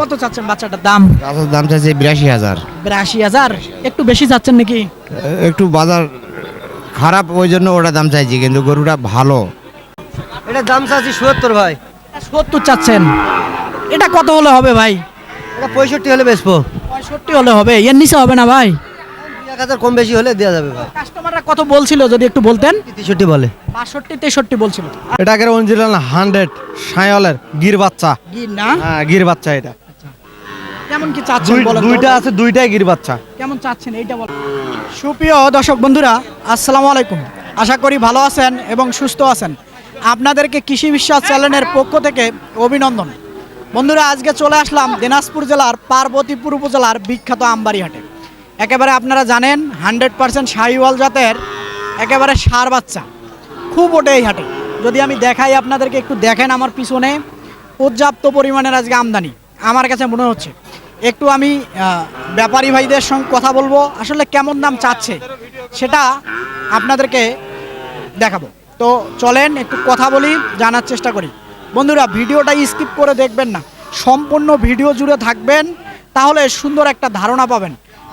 কত চাচ্ছেন বাচ্চাটার দাম? গাছের দাম চাইছে বিরাশি হাজার। বিরাশি হাজার? একটু বেশি চাচ্ছেন নাকি? একটু বাজার খারাপ ওই জন্য ওটা দাম চাইছি কিন্তু গরুটা ভালো। এটা দাম চাচ্ছি সত্তর ভাই। সত্তর চাচ্ছেন। এটা কত হলে হবে ভাই? এটা পঁয়ষট্টি হলে বেচবো। পঁয়ষট্টি হলে হবে এর নিচে হবে না ভাই? এক হাজার কম বেশি হলে দেওয়া যাবে ভাই। কাস্টমাররা কত বলছিল যদি একটু বলতেন? তেষট্টি বলে। বাষট্টি তেষট্টি বলছিল। অরিজিনাল হান্ড্রেড সায়লের গির বাচ্চা। গির না? হ্যাঁ গির বাচ্চা এটা। কেমন কি চাচ্ছেন বলেন দুইটা আছে দুইটাই গির বাচ্চা। কেমন চাচ্ছেন এইটা বল সুপ্রিয় দর্শক বন্ধুরা আসসালামু আলাইকুম। আশা করি ভালো আছেন এবং সুস্থ আছেন। আপনাদেরকে কৃষি বিশ্বাস চ্যানেলের পক্ষ থেকে অভিনন্দন। বন্ধুরা আজকে চলে আসলাম দিনাজপুর জেলার পার্বতীপুর উপজেলার বিখ্যাত আমবাড়ি হাটে একেবারে আপনারা জানেন, হান্ড্রেড পার্সেন্ট শাহিওয়াল জাতের একেবারে সার বাচ্চা। খুব ওঠে এই হাটে। যদি আমি দেখাই আপনাদেরকে, একটু দেখেন আমার পিছনে। পর্যাপ্ত পরিমাণের আজকে আমদানি, আমার কাছে মনে হচ্ছে। একটু আমি ব্যাপারী ভাইদের সঙ্গে কথা বলব, আসলে কেমন দাম চাচ্ছে সেটা আপনাদেরকে দেখাবো। তো চলেন, একটু কথা বলি, জানার চেষ্টা করি। বন্ধুরা, ভিডিওটা স্কিপ করে দেখবেন না। সম্পূর্ণ ভিডিও জুড়ে থাকবেন, তাহলে সুন্দর একটা ধারণা পাবেন।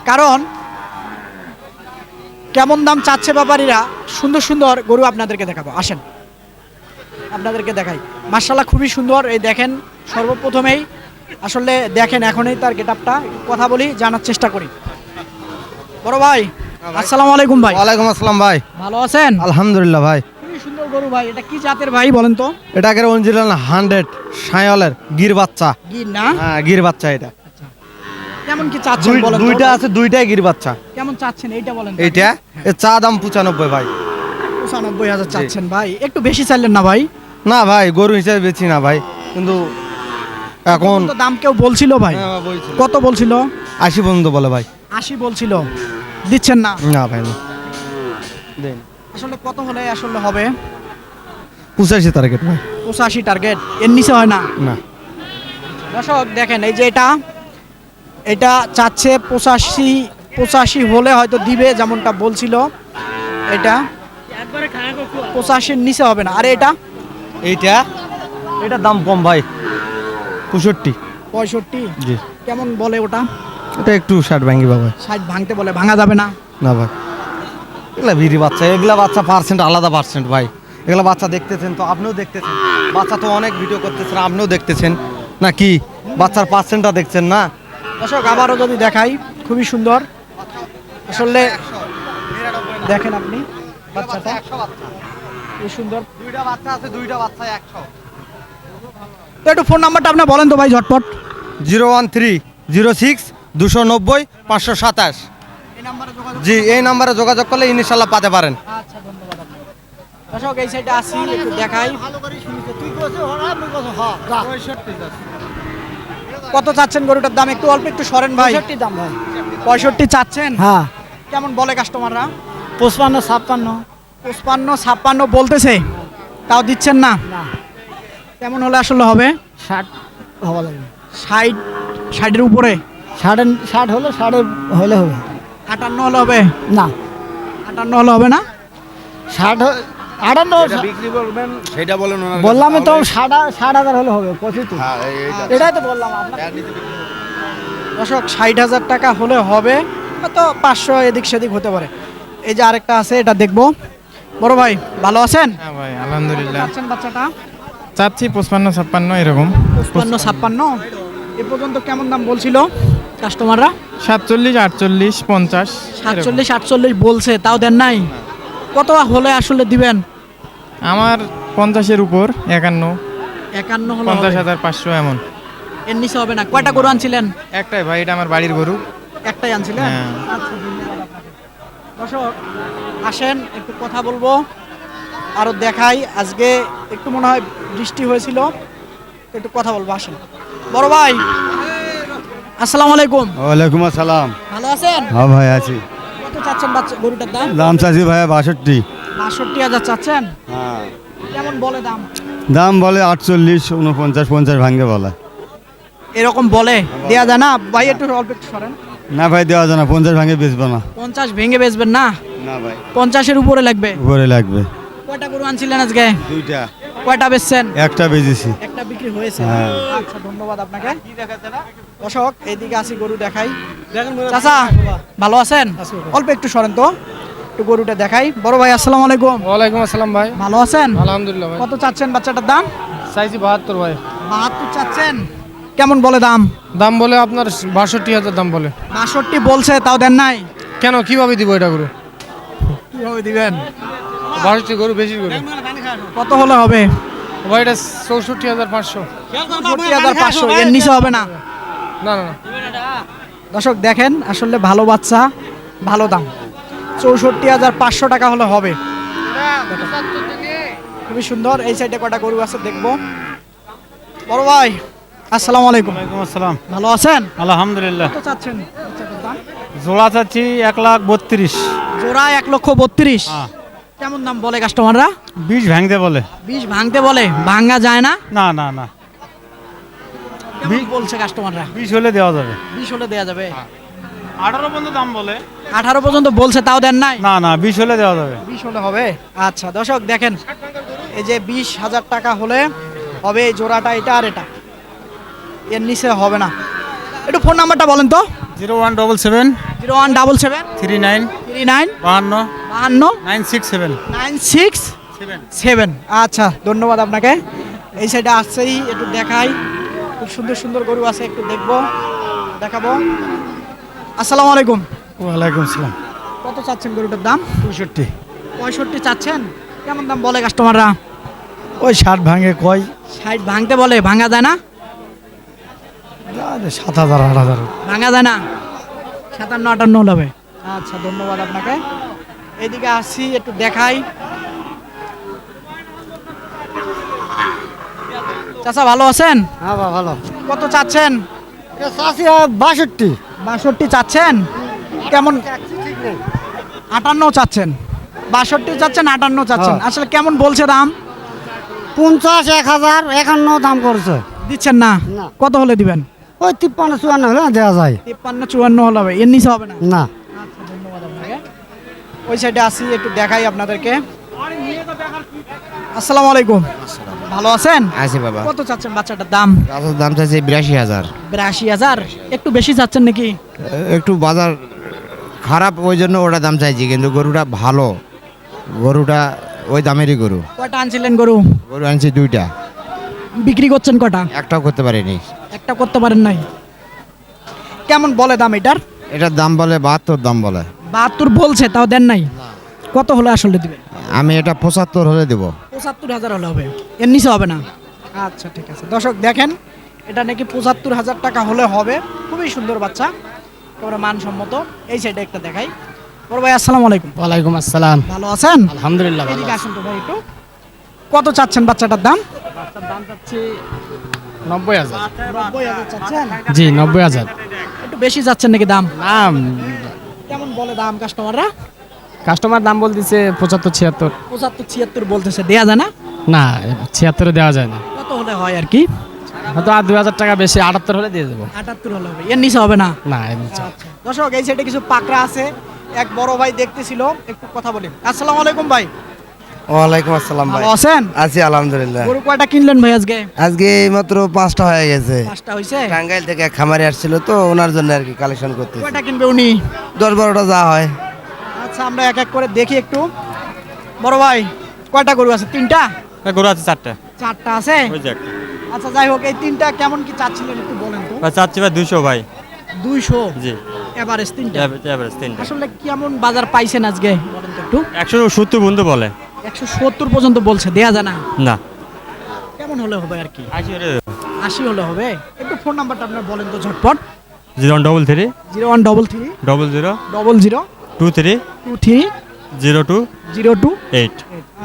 কারণ কেমন দাম চাচ্ছে ব্যাপারীরা? সুন্দর সুন্দর গরু আপনাদেরকে দেখাবো। আসেন। আপনাদেরকে দেখাই। মার্শাল্লাহ খুবই সুন্দর। এই দেখেন সর্বপ্রথমেই আসলে দেখেন এখনই তার গেট আপটা কথা বলি জানার চেষ্টা করি। বড় ভাই আসসালামু আলাইকুম ভাই। ওয়ালাইকুম আসসালাম ভাই। ভালো আছেন? আলহামদুলিল্লাহ ভাই। খুবই সুন্দর গরু ভাই। এটা কি জাতের ভাই বলেন তো? হান্ড্রেড সায়লের গির বাচ্চা। গির না? হ্যাঁ গির বাচ্চা এটা। কেমন কি চাচ্ছেন বলেন তো? দুইটা আছে দুইটাই গির বাচ্চা। কেমন চাচ্ছেন এইটা বলেন তো? এইটা? এর চা দাম পঁচানব্বই ভাই। পঁচানব্বই হাজার চাচ্ছেন ভাই। একটু বেশি চাইলেন না ভাই? না ভাই গরু হিসেবে বেচি না ভাই। কিন্তু এখন তো দাম কেউ বলছিল ভাই? হ্যাঁ, বলছি। কত বলছিল? আশি পর্যন্ত বলে ভাই। আশি বলছিল। দিচ্ছেন না? না ভাই না। দেন। আসলে কত হলে আসলে হবে? পঁচাশি টার্গেট ভাই। পঁচাশি টার্গেট এর নিচে হয় না? না। দর্শক দেখেন এই যে এটা এটা চাচ্ছে পঁচাশি পঁচাশি হলে হয়তো দিবে যেমনটা বলছিল। এটা পঁচাশির নিচে হবে না। আর এটা? এইটা? এটা দাম কম ভাই। পঁয়ষট্টি। পঁয়ষট্টি? জি। কেমন বলে ওটা? এটা একটু ষাট ভাঙি বাবা। ষাট ভাঙতে বলে ভাঙা যাবে না? না ভাই। এগুলা ভিড়ি বাচ্চা এগুলা বাচ্চা পার্সেন্ট আলাদা পার্সেন্ট ভাই। এগুলা বাচ্চা দেখতেছেন তো আপনিও দেখতেছেন। বাচ্চা তো অনেক ভিডিও করতেছেন আপনিও দেখতেছেন। না কি? বাচ্চার পার্সেন্টটা দেখছেন না? দর্শক আবারও যদি দেখাই খুবই সুন্দর। আসলে দেখেন আপনি বাচ্চাটা। খুবই সুন্দর। দুইটা বাচ্চা আছে দুইটা বাচ্চা একশো। তো একটু ফোন নাম্বারটা আপনি বলেন তো ভাই ঝটপট। Zero one three zero six দুশো নব্বই পাঁচশো সাতাশ। জি এই নাম্বারে যোগাযোগ করলে ইনশাল্লাহ পাতে পারেন। আচ্ছা ধন্যবাদ আপনাকে। দর্শক এই সাইডে আসি একটু দেখাই। কত চাচ্ছেন গরুটার দাম? একটু অল্প একটু সরেন ভাই। দাম ভাই। পঁয়ষট্টি চাচ্ছেন? হ্যাঁ। কেমন বলে কাস্টমাররা পঁচপান্ন ছাপ্পান্ন। পঁচপান্ন ছাপ্পান্ন বলতেছে। তাও দিচ্ছেন না? কেমন হলে আসলে হবে? ষাট হওয়া লাগবে ষাট ষাটের উপরে? ষাট ষাট হলে ষাটে হলে হবে। আটান্ন হলে হবে? না। আটান্ন হলে হবে না? ষাট আটান্ন বিক্রি করবেন সেটা বলেন বললাম তো ষাট ষাট হাজার হলে হবে পঁচিশ হ্যাঁ, এটাই তো বললাম দর্শক ষাট হাজার টাকা হলে হবে হয়তো পাঁচশো এদিক সেদিক হতে পারে। এই যে আরেকটা আছে এটা দেখব। বড় ভাই ভালো আছেন? হ্যাঁ ভাই আলহামদুলিল্লাহ। চাচ্ছেন বাচ্চাটা? চাচ্ছি পঁচপান্ন ছাপ্পান্ন এরকম। পঞ্চান্ন ছাপ্পান্ন। এ পর্যন্ত কেমন দাম বলছিল কাস্টমাররা সাতচল্লিশ আটচল্লিশ পঞ্চাশ সাতচল্লিশ আটচল্লিশ বলছে তাও দেন নাই? কত হলে আসলে দিবেন? আমার পঞ্চাশের উপর একান্ন। একান্ন হলে পঞ্চাশ হবে। হাজার পাঁচশো এমন। এর নিচে হবে না। কয়টা গরু আনছিলেন? একটাই ভাই এটা আমার বাড়ির গরু। একটাই আনছিলেন? হ্যাঁ। আচ্ছা ধন্যবাদ। আপনাকে দর্শক আসেন একটু কথা বলব। আরও দেখাই। আজকে একটু মনে হয় বৃষ্টি হয়েছিল। তো একটু কথা বলব আসেন। বড় ভাই আসসালামু আলাইকুম। ওয়ালাইকুম আসসালাম। ভালো আছেন? হ্যাঁ ভাই আছি। কত চাচ্ছেন বাচ্চা গরুটার দাম? দাম চাচ্ছি ভাইয়া বাষট্টি। বাষট্টি হাজার চাচ্ছেন? হ্যাঁ। কেমন বলে দাম? দাম বলে আটচল্লিশ উনপঞ্চাশ পঞ্চাশ ভাঙ্গে বলে। এরকম বলে? দেয়া যায় না? ভাই একটু অল্প একটু সরেন। না ভাই দেওয়া যায় না। পঞ্চাশ ভাঙ্গে বেচবো না। পঞ্চাশ ভেঙে বেচবেন না? না ভাই। পঞ্চাশের উপরে লাগবে? উপরে লাগবে। কয়টা গরু আনছিলেন আজকে? দুইটা। কয়টা বেচছেন? একটা বেজেছি একটা বিক্রি হয়েছে। হ্যাঁ। আচ্ছা ধন্যবাদ আপনাকে। দর্শক এইদিকে আসি গরু দেখাই। চাচা ভালো আছেন? অল্প একটু সরেন তো। একটু গরুটা দেখাই। বড় ভাই আসসালামু আলাইকুম। ওয়ালাইকুম আসসালাম ভাই। ভালো আছেন? আলহামদুলিল্লাহ ভাই। কত চাচ্ছেন বাচ্চাটার দাম? চাইছি বাহাত্তর ভাই। বাহাত্তর চাচ্ছেন? কেমন বলে দাম? দাম বলে আপনার বাষট্টি হাজার দাম বলে। বাষট্টি বলছে তাও দেন নাই? কেন কীভাবে দিব এটা গরু? কীভাবে দিবেন? বাষট্টি গরু বেশি গরু। কত হলে হবে? ভাই এটা চৌষট্টি হাজার পাঁচশো। চৌষট্টি হাজার পাঁচশো এর নিচে হবে না। না না না। দর্শক দেখেন আসলে ভালো বাচ্চা ভালো দাম। চৌষট্টি হাজার পাঁচশো টাকা হলে হবে। খুবই সুন্দর এই সাইডে কটা গরু আছে দেখব। বড় ভাই আসসালামু আলাইকুম। ওয়ালাইকুম আসসালাম। ভালো আছেন? আলহামদুলিল্লাহ। কত চাচ্ছেন? জোড়া চাচ্ছি এক লাখ বত্রিশ। জোড়া এক লক্ষ বত্রিশ। হ্যাঁ। কেমন দাম বলে কাস্টমাররা বীজ ভাঙতে বলে। বিষ ভাঙতে বলে ভাঙা যায় না? না না না। কেমন বলছে কাস্টমাররা বীজ হলে দেওয়া যাবে। বিষ হলে দেওয়া যাবে? আঠারো পর্যন্ত দাম বলে। আঠারো পর্যন্ত বলছে তাও দেন নাই? না না বীজ হলে দেওয়া যাবে। বিশ হলে হবে? আচ্ছা দর্শক দেখেন এই যে বিশ হাজার টাকা হলে হবে এই জোড়াটা এটা আর এটা। এর নিচে হবে না। একটু ফোন নাম্বারটা বলেন তো। Zero one double seven zero one double seven three nine three nine বাহান্ন বাহান্ন nine six seven. Nine six seven. আচ্ছা ধন্যবাদ আপনাকে। এই সাইডে আসছেই একটু দেখাই। খুব সুন্দর সুন্দর গরু আছে একটু দেখব দেখাবো। আসসালামু আলাইকুম। ওয়ালাইকুম আসসালাম। কত চাচ্ছেন গরুটার দাম? পঁয়ষট্টি। পঁয়ষট্টি চাচ্ছেন? কেমন দাম বলে কাস্টমাররা ওই ষাট ভাঙে কয়। ষাট ভাঙতে বলে ভাঙা যায় না? সাত হাজার আট হাজার। ভাঙা যায় না? সাতান্ন আটান্ন হবে আচ্ছা ধন্যবাদ আপনাকে। এইদিকে আসছি একটু দেখাই। চাচা ভালো আছেন? হ্যাঁ বা ভালো। কত চাচ্ছেন? চাষি বাষট্টি। বাষট্টি চাচ্ছেন? কেমন? আটান্ন চাচ্ছেন। বাষট্টি চাচ্ছেন আটান্ন চাচ্ছেন। হ্যাঁ। আসলে কেমন বলছে দাম? পঞ্চাশ এক হাজার একান্ন দাম করছে। দিচ্ছেন না? না। কত হলে দিবেন? ওই তিপ্পান্ন চুয়ান্ন হলে দেওয়া যায়। তিপ্পান্ন চুয়ান্ন হলে হবে। এর নিচে হবে না? না। আচ্ছা ওই সাইডে আসি একটু দেখাই আপনাদেরকে। আসসালামু আলাইকুম। ভালো আছেন? আছে বাবা। কত চাচ্ছেন বাচ্চাটার দাম? গাছের দাম চাইছে বিরাশি হাজার। বিরাশি হাজার? একটু বেশি চাচ্ছেন নাকি? একটু বাজার খারাপ ওই জন্য ওটা দাম চাইছি কিন্তু গরুটা ভালো। গরুটা ওই দামেরই গরু। কয়টা আনছিলেন গরু? গরু আনছি দুইটা। বিক্রি করছেন কটা? একটাও করতে পারিনি। একটা করতে পারেন নাই। কেমন বলে দাম এটার? এটার দাম বলে বাহাত্তর দাম বলে। বাহাত্তর বলছে তাও দেন নাই। কত হলে আসলে দিবেন? আমি এটা পঁচাত্তর হলে দেবো। পঁচাত্তর হাজার হলে হবে। এর নিচে হবে না। আচ্ছা ঠিক আছে। দর্শক দেখেন এটা নাকি পঁচাত্তর হাজার টাকা হলে হবে। খুবই সুন্দর বাচ্চা। একেবারে মানসম্মত। এই সাইডে একটা দেখাই। বড় ভাই আসসালামু আলাইকুম। ওয়ালাইকুম আসসালাম। ভালো আছেন? আলহামদুলিল্লাহ এদিকে আসুন তো ভাই একটু। কত চাচ্ছেন বাচ্চাটার দাম? বাচ্চার দাম চাচ্ছি নব্বই হাজার। নব্বই হাজার চাচ্ছেন? জি নব্বই হাজার। একটু বেশি যাচ্ছেন নাকি দাম? নাম কেমন বলে দাম কাস্টমাররা? কাস্টমার দাম বলতেছে পঁচাত্তর ছিয়াত্তর। পঁচাত্তর ছিয়াত্তর বলতেছে দেয়া যায় না? না ছিয়াত্তরে দেওয়া যায় না। কত হলে হয় আর কি? হয়তো আর দুই হাজার টাকা বেশি আটাত্তর হলে দিয়ে দেবো। আটাত্তর হলে হবে। এর নিচে হবে না? না এর নিচে। আচ্ছা। দর্শক এই সাইডে কিছু পাকড়া আছে। এক বড় ভাই দেখতেছিল একটু কথা বলি। আসসালামু আলাইকুম ভাই। ওয়ালাইকুম আসসালাম আছেন? আছি আলহামদুলিল্লাহ। গরু কয়টা কিনলেন ভাই আজকে? আজকে এই মাত্র পাঁচটা হয়ে গেছে। পাঁচটা টাঙ্গাইল থেকে খামারি আসছিল তো ওনার জন্য আর কি কালেকশন করতে কয়টা কিনবে উনি? দশ বারোটা যা হয়। আচ্ছা আমরা এক এক করে দেখি একটু। বড় ভাই কয়টা গরু আছে? তিনটা? গরু আছে চারটা। চারটা আছে? ওই যে একটা। আচ্ছা যাই হোক এই তিনটা কেমন কি চাচ্ছিলেন একটু বলেন তো? চাচ্ছি ভাই দুশো ভাই। দুইশো? জি। এভারেজ তিনটা? এভারেজ তিনটা। আসলে কেমন বাজার পাইছেন আজকে? বলেন তো একটু। একশো সত্তর বন্ধু বলে। একশো সত্তর পর্যন্ত বলছে দেয়া যায় না? না। কেমন হলে হবে আর কি? আশি আশি হলে হবে? একটু ফোন নাম্বারটা আপনার বলেন তো ঝটপট। Zero double three zero one double three double zero double zero two three two three zero two zero two eight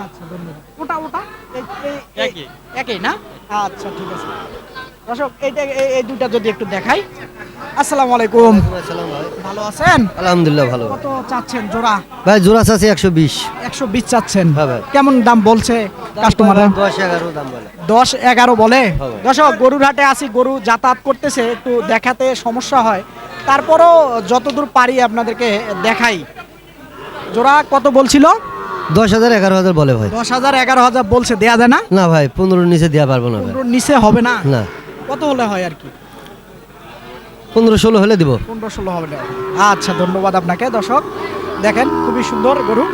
আচ্ছা ধন্যবাদ ওটা ওটা একই। একই না? আচ্ছা ঠিক আছে। দর্শক এইটা এই- যদি একটু দেখাই। আসসালামু আলাইকুম। ভালো আছেন? আলহামদুলিল্লাহ ভালো। কত চাচ্ছেন জোড়া? ভাই জোড়া আছে একশো বিশ। একশো বিশ চাচ্ছেন। হ্যাঁ কেমন দাম বলছে কাস্টমার দশ এগারো দাম বলে। দশ এগারো বলে? দর্শক গরুর হাটে আসি গরু যাতায়াত করতেছে একটু দেখাতে সমস্যা হয়। তারপরও যতদূর পারি আপনাদেরকে দেখাই। জোড়া কত বলছিল? দশ হাজার এগারো হাজার বলে ভাই। দশ হাজার এগারো হাজার বলছে দেয়া যায় না? না ভাই পনেরোর নিচে দেওয়া পারব না ভাই। পনেরোর নিচে হবে না? না। কত হলে হয় আর কি? পনেরো ষোলো হলে দিব। পনেরো ষোলো হবে না। আচ্ছা ধন্যবাদ আপনাকে দর্শক। দেখেন খুবই সুন্দর গরু।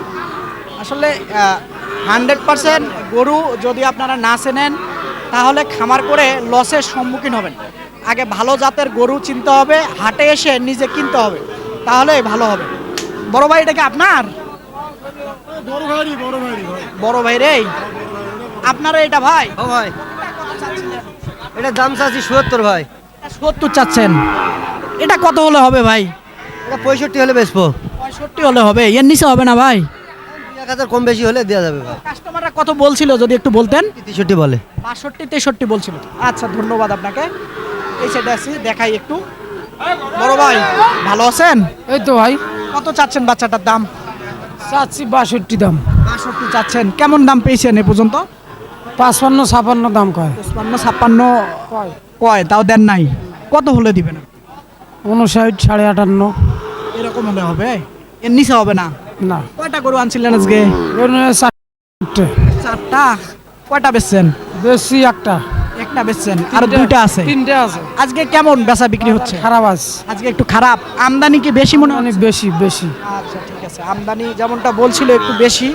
আসলে হান্ড্রেড পারসেন্ট গরু যদি আপনারা না চেনেন তাহলে খামার করে লসের সম্মুখীন হবেন। আগে ভালো জাতের গরু চিনতে হবে হাটে এসে নিজে কিনতে হবে তাহলে ভালো হবে। বড় ভাই এটা কি আপনার? বড় ভাই। রে। আপনার এটা ভাই? ও ভাই। এটা দাম চাচ্ছি সত্তর ভাই। সত্তর চাচ্ছেন। এটা কত হলে হবে ভাই? এটা পঁয়ষট্টি হলে বেচবো। পঁয়ষট্টি হলে হবে। এর নিচে হবে না ভাই? এক হাজার কম বেশি হলে দেওয়া যাবে ভাই। কাস্টমাররা কত বলছিল যদি একটু বলতেন? তেষট্টি বলে। বাষট্টি তেষট্টি বলছিল। আচ্ছা ধন্যবাদ আপনাকে। এই সাইডে আছি দেখাই একটু। বড় ভাই ভালো আছেন? এই তো ভাই। কত চাচ্ছেন বাচ্চাটার দাম? চাচ্ছি বাষট্টি দাম। বাষট্টি চাচ্ছেন। কেমন দাম পেয়েছেন এ পর্যন্ত? পাঁচপান্ন ছাপান্ন দাম কয়। পঁচপান্ন ছাপ্পান্ন কয়। তাও দেন নাই। কত হলে দিবেন? উনষাট সাড়ে আটান্ন। এরকম হলে হবে? এর নিচে হবে না? না। কয়টা গরু আনছিলেন আজকে? চারটা? কয়টা বেচছেন? বেশি একটা। একটা বেচছেন? আর দুইটা আছে। তিনটে আছে। আজকে কেমন বেচা বিক্রি হচ্ছে? খারাপ আছে আজকে একটু খারাপ। আমদানি কি বেশি মনে অনেক বেশি বেশি। আচ্ছা ঠিক আছে। আমদানি যেমনটা বলছিল একটু বেশি।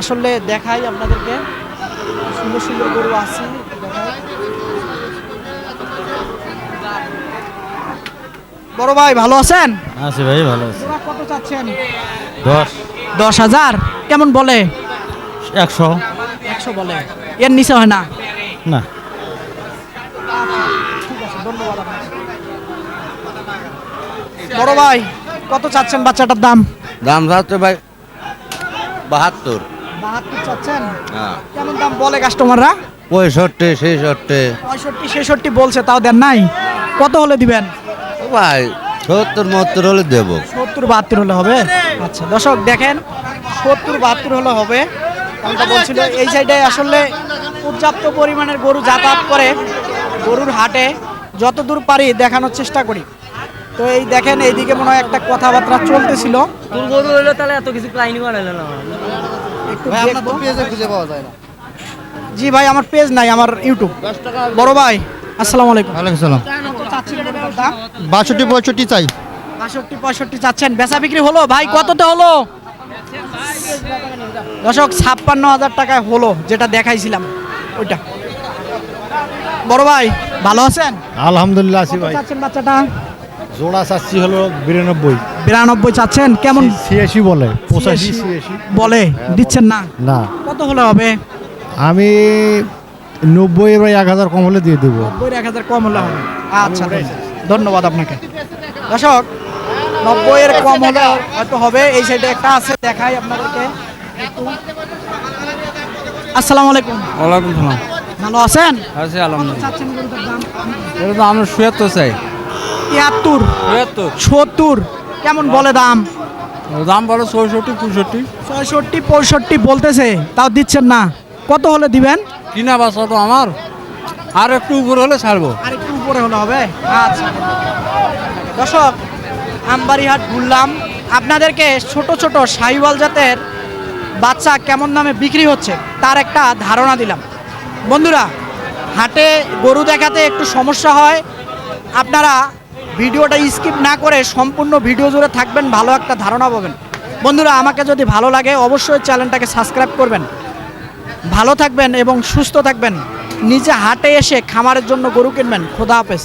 আসলে দেখাই আপনাদেরকে। সুন্দর সুন্দর গরু আছে। বড় ভাই ভালো আছেন? আছি ভাই ভালো আছে। কত চাচ্ছেন? দশ। দশ হাজার? কেমন বলে? একশো। একশো বলে। এর নিচে হয় না? না ঠিক আছে ধন্যবাদ আপনাকে। বড় ভাই কত চাচ্ছেন বাচ্চাটার দাম? দাম যাচ্ছে ভাই বাহাত্তর। বাহাত্তর চাচ্ছেন? হ্যাঁ। কেমন দাম বলে কাস্টমাররা পঁয়ষট্টি ছেষট্টি। পঁয়ষট্টি ছেষট্টি বলছে তাও দেন নাই? কত হলে দিবেন? ভাই সত্তর মত্তর হলে দেবো। সত্তর বাহাত্তর হলে হবে? আচ্ছা দর্শক দেখেন সত্তর বাহাত্তর হলে হবে। এমনটা বলছিল এই সাইডে আসলে পর্যাপ্ত পরিমাণের গরু যাতায়াত করে গরুর হাটে। যতদূর পারি দেখানোর চেষ্টা করি। তো এই দেখেন এইদিকে মনে হয় একটা কথাবার্তা চলতেছিল। গরু হইল তাহলে এত কিছু ক্লাইনি বানাইলো না। একটু দেখব। জি ভাই আমার পেজ নাই আমার ইউটিউব বড় ভাই আসসালামু আলাইকুম। ওয়ালাইকুম সালাম। বাষট্টি পঁয়ষট্টি চাই। বাষট্টি পঁয়ষট্টি চাচ্ছেন। বেচা বিক্রি হলো? ভাই কততে হলো? দশক ছাপ্পান্ন হাজার টাকায় হলো যেটা দেখাইছিলাম। ওইটা। বড় ভাই ভালো আছেন? আলহামদুলিল্লাহ আছি ভাই। চাচ্ছেন বাচ্চাটা? জোড়া চাচ্ছি হলো বিরানব্বই। বিরানব্বই চাচ্ছেন? কেমন? ছিয়াশি বলে পঁচাশি ছিয়াশি। বলে? দিচ্ছেন না? না। কত হলে হবে? আমি নব্বই এবার এক হাজার কম হলে দিয়ে দেবো। নব্বই এক হাজার কম হলে হবে। আচ্ছা ধন্যবাদ। আপনাকে। দর্শক নব্বই এর কম হলে হয়তো হবে। এই সাইডে একটা আছে দেখাই আপনাদেরকে। আসসালামু আলাইকুম। ওয়ালাইকুম সালাম। ভালো আছেন? আছি আলহামদুলিল্লাহ। দাম? এটা তো আমরা শুয়াত্তর চাই। তিয়াত্তর সত্তর কেমন বলে দাম? দাম বলো চৌষট্টি পঁয়ষট্টি। ছয়ষট্টি পঁয়ষট্টি বলতেছে তাও দিচ্ছেন না। কত হলে দিবেন? কিনা বাসা তো আমার। আর একটু উপর হলে ছাড়বো। আর একটু উপরে হলে হবে? আচ্ছা। দর্শক আমবাড়িহাট ঘুরলাম। আপনাদেরকে ছোট ছোট সাইওয়াল জাতের বাচ্চা কেমন দামে বিক্রি হচ্ছে তার একটা ধারণা দিলাম। বন্ধুরা হাটে গরু দেখাতে একটু সমস্যা হয়। আপনারা ভিডিওটা স্কিপ না করে সম্পূর্ণ ভিডিও জুড়ে থাকবেন, ভালো একটা ধারণা পাবেন। বন্ধুরা, আমাকে যদি ভালো লাগে, অবশ্যই চ্যানেলটাকে সাবস্ক্রাইব করবেন। ভালো থাকবেন এবং সুস্থ থাকবেন। নিজে হাটে এসে খামারের জন্য গরু কিনবেন। খোদা হাফেজ।